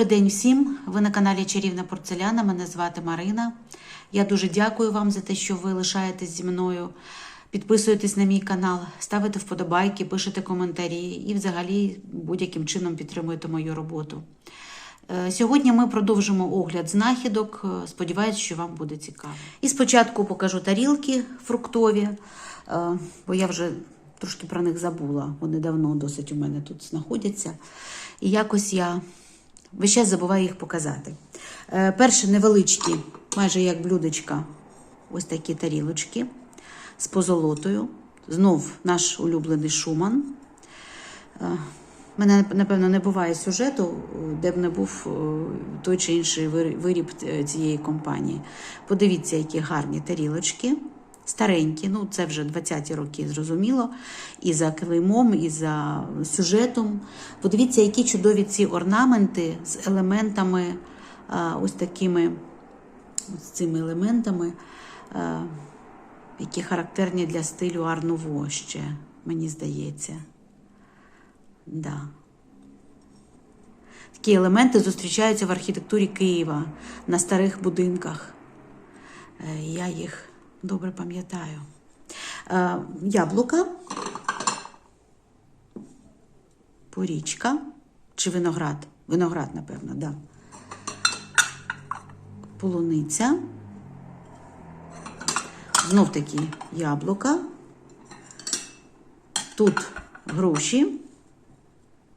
Добрий день всім! Ви на каналі Чарівна Порцеляна. Мене звати Марина. Я дуже дякую вам за те, що ви лишаєтесь зі мною. Підписуєтесь на мій канал, ставите вподобайки, пишете коментарі і взагалі будь-яким чином підтримуєте мою роботу. Е, Сьогодні ми продовжимо огляд знахідок. Е, Сподіваюсь, що вам буде цікаво. І спочатку покажу тарілки фруктові, е, бо я вже трошки про них забула. Вони давно досить у мене тут знаходяться. І якось я весь час забуваю їх показати. Е, Перше невеличкі, майже як блюдечка, ось такі тарілочки з позолотою. Знов наш улюблений шуман. У мене, напевно, не буває сюжету, де б не був е, той чи інший виріб е, цієї компанії. Подивіться, які гарні тарілочки. Старенькі, ну це вже 20-ті роки, зрозуміло, і за клеймом, і за сюжетом. Подивіться, які чудові ці орнаменти з елементами, ось такими ось цими елементами, які характерні для стилю Арнуво ще, мені здається. Да. Такі елементи зустрічаються в архітектурі Києва на старих будинках. Е, Я їх добре пам'ятаю. Е, Яблука, порічка чи виноград? Виноград, напевно, да. Полуниця. Знов таки яблука. Тут груші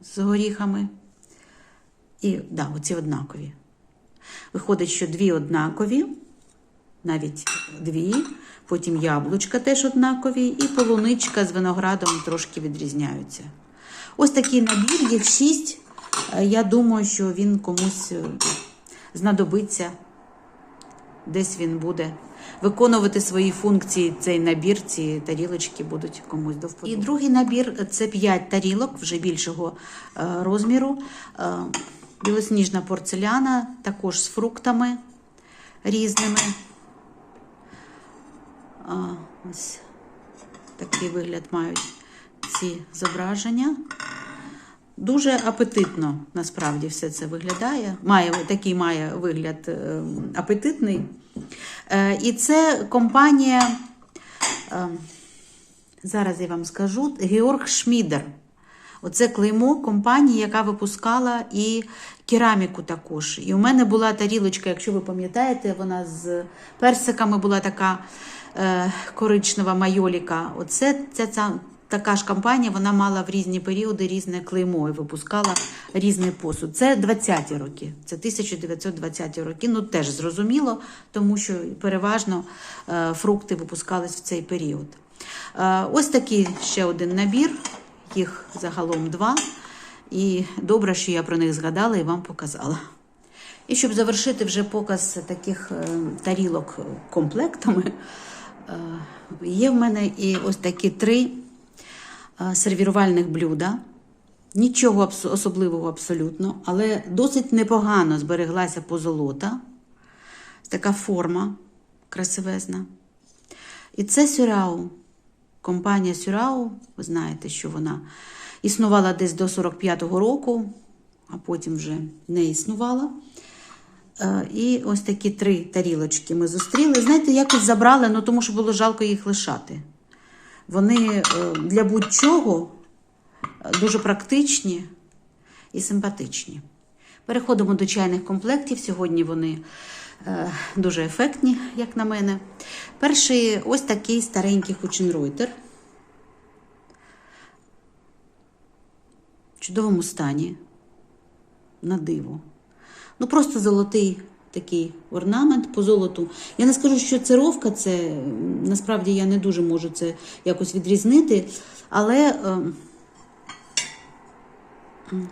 з горіхами. І да, оці однакові. Виходить, що дві однакові, навіть дві, потім яблучка теж однакові, і полуничка з виноградом трошки відрізняються. Ось такий набір, їх шість. Е, Я думаю, що він комусь е, знадобиться, десь він буде виконувати свої функції. Цей набір, ці тарілочки будуть комусь до вподоби. І другий набір це 5 тарілок вже більшого е, розміру. Білосніжна порцеляна, також з фруктами різними. А, ось такий вигляд мають ці зображення. Дуже апетитно насправді все це виглядає. Має, такий має вигляд е, апетитний. Е, і це компанія, е, зараз я вам скажу, Георг Шмідер. Оце клеймо компанії, яка випускала і кераміку також. І у мене була тарілочка, якщо ви пам'ятаєте, вона з персиками була така коричнева майоліка. Оце ця, ця така ж компанія, вона мала в різні періоди різне клеймо і випускала різний посуд. Це 20-ті роки, це 1920-ті роки. Ну теж зрозуміло, тому що переважно е, фрукти випускались в цей період. Е, ось такий ще один набір, їх загалом два. І добре, що я про них згадала і вам показала. І щоб завершити вже показ таких е, тарілок комплектами, е, є в мене і ось такі три е, сервірувальних блюда. Нічого особливого абсолютно, але досить непогано збереглася позолота. Така форма красивезна. І це Сюрау. Компанія Сюрау, ви знаєте, що вона існувала десь до 45-го року, а потім вже не існувала. Е, І ось такі три тарілочки ми зустріли. Знаєте, якось забрали, ну тому що було жалко їх лишати. Вони е, для будь-чого е, дуже практичні і симпатичні. Переходимо до чайних комплектів. Сьогодні вони дуже ефектні, як на мене. Перший ось такий старенький Хученройтер. В чудовому стані. На диво. Ну, просто золотий такий орнамент по золоту. Я не скажу, що це ровка, це насправді я не дуже можу це якось відрізнити, але е,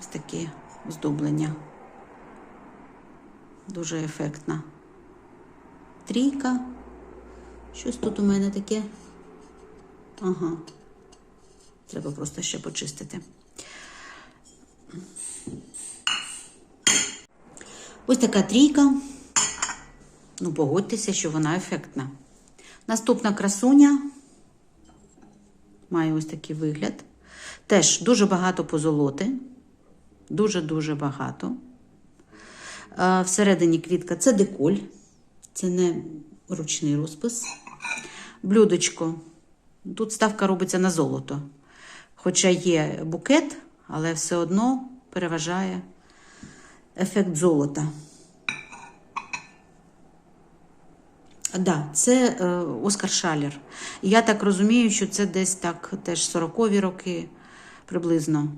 ось таке оздоблення. Дуже ефектна. Трійка. Щось тут у мене таке. Ага. Треба просто ще почистити. Ось така трійка. Ну, погодьтеся, що вона ефектна. Наступна красуня має ось такий вигляд. Теж дуже багато позолоти. Дуже-дуже багато. Всередині квітка це деколь, це не ручний розпис. Блюдочко. Тут ставка робиться на золото. Хоча є букет, але все одно переважає ефект золота. Да, це е, Оскар Шалер. Я так розумію, що це десь так теж 40-ві роки, приблизно.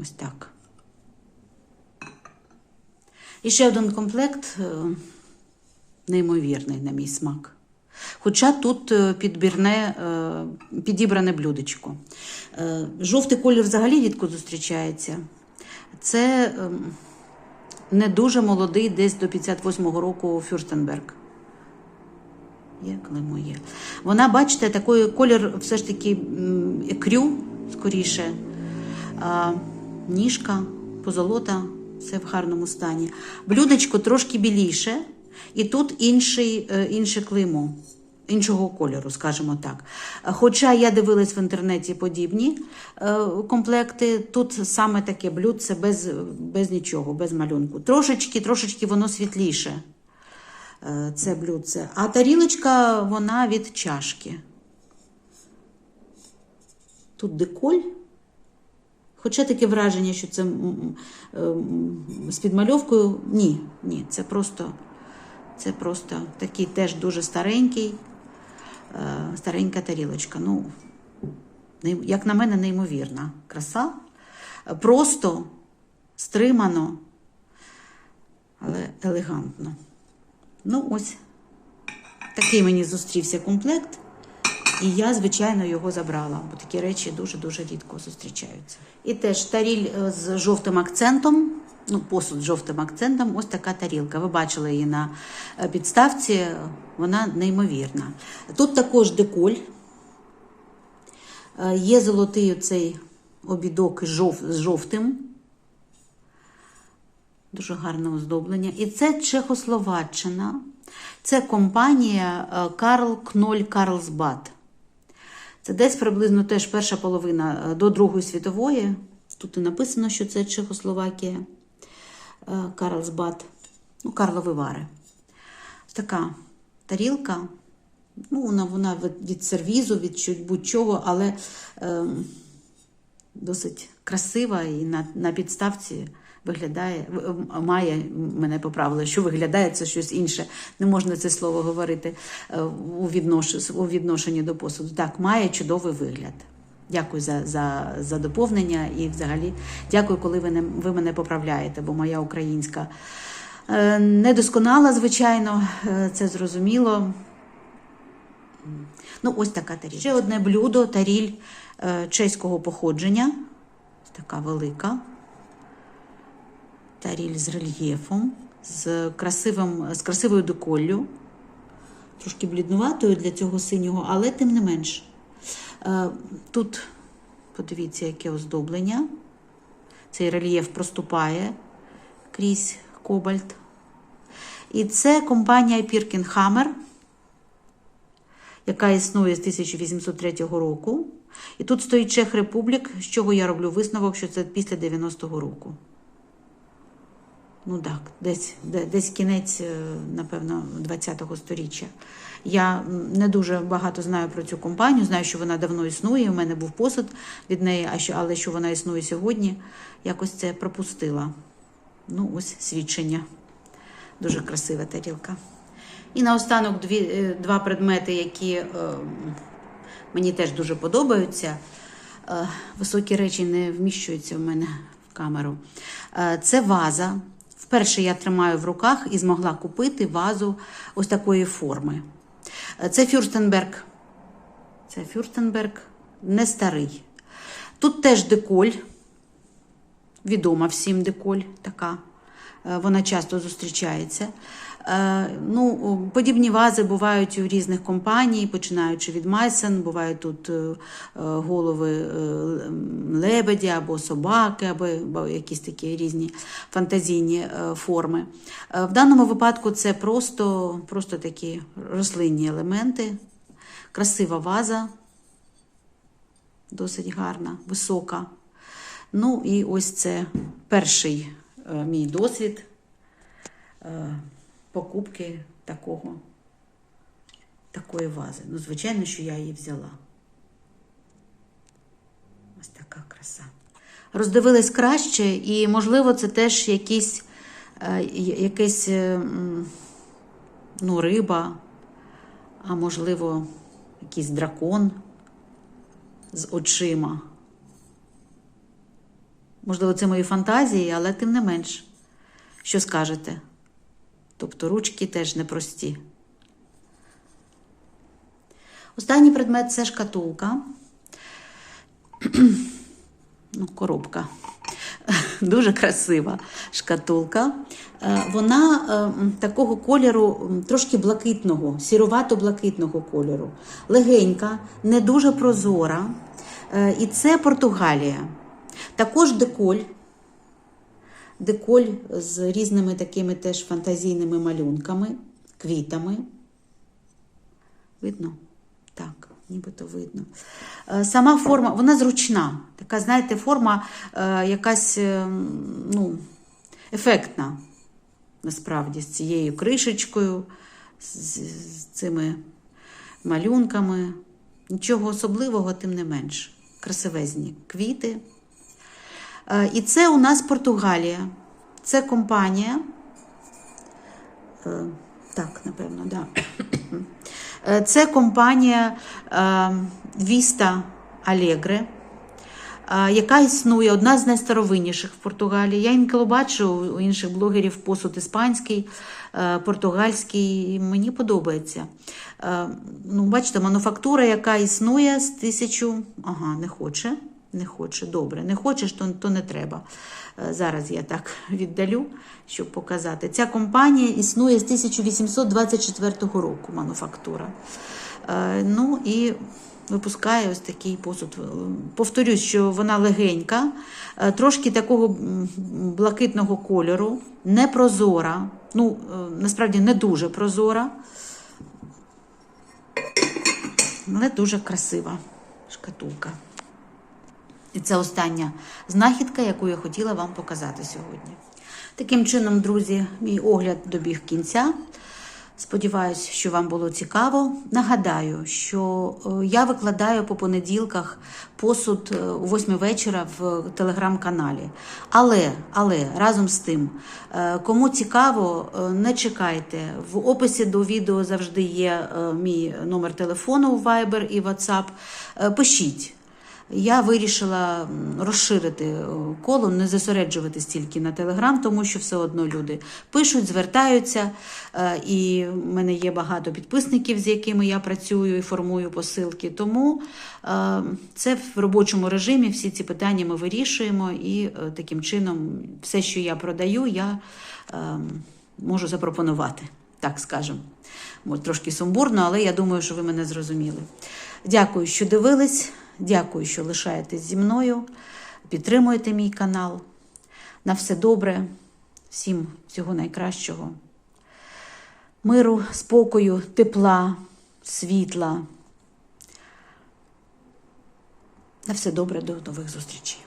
Ось так. І ще один комплект е, неймовірний, на мій смак. Хоча тут е, підбірне, е, підібране блюдечко. Е, Жовтий колір взагалі рідко зустрічається. Це ем, не дуже молодий, десь до 58-го року Фюрстенберг. Є клеймо є. Вона, бачите, такий колір все ж таки м, екрю, скоріше. А, ніжка, позолота, все в гарному стані. Блюдечко трошки біліше, і тут інший, е, інше клеймо. Іншого кольору, скажімо так. Хоча я дивилась в інтернеті подібні е, комплекти, тут саме таке блюдце без, без нічого, без малюнку. Трошечки, трошечки воно світліше е, це блюдце. А тарілочка вона від чашки. Тут деколь. Хоча таке враження, що це м, з підмальовкою. Ні, ні, це просто, це просто такий теж дуже старенький, е, старенька тарілочка. Ну, як на мене, неймовірна краса. Просто стримано, але елегантно. Ну, ось такий мені зустрівся комплект, і я, звичайно, його забрала, бо такі речі дуже-дуже рідко зустрічаються. І теж таріль е, з жовтим акцентом, ну, посуд з жовтим акцентом, ось така тарілка. Ви бачили її на е, підставці, вона неймовірна. Тут також деколь. Е, Є золотий оцей обідок з жовтим. Дуже гарне оздоблення. І це Чехословаччина. Це компанія е, Карл Кноль Карлсбад. Це десь приблизно теж перша половина е, до Другої світової. Тут і написано, що це Чехословакія. Е, Карлсбад. Ну, Карлові Вари. Така тарілка. Ну, вона, вона від, сервізу, від будь-чого, але ем, досить красива і на, на підставці виглядає, має, мене поправили, що виглядає це щось інше. Не можна це слово говорити е, у, віднош, у відношенні до посуду. Так, має чудовий вигляд. Дякую за, за, за доповнення і взагалі дякую, коли ви, не, ви мене поправляєте, бо моя українська е, недосконала, звичайно, е, це зрозуміло. Ну, ось така таріль. Ще одне блюдо, таріль е, чеського походження. Така велика. Таріль з рельєфом, з, красивим, з красивою деколлю. Трошки бліднуватою для цього синього, але тим не менш. Е, тут, подивіться, яке оздоблення. Цей рельєф проступає крізь кобальт. І це компанія Піркінхаммер яка існує з 1803 року. І тут стоїть Чех Републік, з чого я роблю висновок, що це після 90-го року. Ну так, десь, десь кінець, е, напевно, 20-го сторіччя. Я не дуже багато знаю про цю компанію, знаю, що вона давно існує. У мене був посуд від неї, але що вона існує сьогодні, якось це пропустила. Ну, ось свідчення. Дуже красива тарілка. І наостанок дві, е, два предмети, які е, мені теж дуже подобаються. Е, високі речі не вміщуються в мене в камеру. Е, це ваза. Вперше я тримаю в руках і змогла купити вазу ось такої форми. Е, Це Фюрстенберг. Це Фюрстенберг не старий. Тут теж деколь відома всім деколь така. Е, Вона часто зустрічається. Е, Ну, подібні вази бувають у різних компаній, починаючи від Майсен, бувають тут е, голови лебеді або собаки, або, якісь такі різні фантазійні форми. В даному випадку це просто, просто такі рослинні елементи, красива ваза, досить гарна, висока. Ну і ось це перший мій досвід е, покупки такого, такої вази. Ну, звичайно, що я її взяла. Ось така краса. Роздивились краще, і, можливо, це теж якісь, е, е, ну, риба, а можливо, якийсь дракон з очима. Можливо, це мої фантазії, але тим не менш. Що скажете? Тобто ручки теж непрості. Останній предмет це шкатулка. ну, коробка. Дуже красива шкатулка. Е, Вона е, такого кольору, трошки блакитного, сірувато-блакитного кольору. Легенька, не дуже прозора. Е, І це Португалія. Також деколь. Деколь з різними такими теж фантазійними малюнками, квітами. Видно? Так, нібито видно. Е, Сама форма, вона зручна. Така, знаєте, форма е, якась е, ну, ефектна, насправді, з цією кришечкою, з, з цими малюнками. Нічого особливого, тим не менш. Красивезні квіти. І це у нас Португалія. Це компанія. Е, Так, напевно, да. Е, Це компанія е, Vista Allegre, е, яка існує, одна з найстаровинніших в Португалії. Я інколи бачу у інших блогерів посуд іспанський, португальський, мені подобається. Ну, бачите, мануфактура, яка існує з тисячу. Ага, не хоче. Не хоче, добре. Не хочеш, то, то не треба. Е, Зараз я так віддалю, щоб показати. Ця компанія існує з 1824 року, мануфактура. Е, Ну і випускає ось такий посуд. Е, Повторюсь, що вона легенька, трошки такого блакитного кольору, не прозора, ну, насправді не дуже прозора, але дуже красива шкатулка. І це остання знахідка, яку я хотіла вам показати сьогодні. Таким чином, друзі, мій огляд добіг кінця. Сподіваюсь, що вам було цікаво. Нагадаю, що е, я викладаю по понеділках посуд е, о 8 вечора в телеграм-каналі. Але, але разом з тим, е, кому цікаво, не чекайте. В описі до відео завжди є мій номер телефону в Viber і WhatsApp. Пишіть. Я вирішила розширити е, коло, не зосереджуватись тільки на Телеграм, тому що все одно люди пишуть, звертаються. е, І в мене є багато підписників, з якими я працюю і формую посилки. Тому е, це в робочому режимі. Всі ці питання ми вирішуємо, і таким чином все, що я продаю, я можу запропонувати, так скажемо. Трошки сумбурно, але я думаю, що ви мене зрозуміли. Дякую, що дивились. Дякую, що лишаєтесь зі мною. Підтримуєте мій канал. На все добре. Всім всього найкращого. Миру, спокою, тепла, світла. На все добре, до нових зустрічей.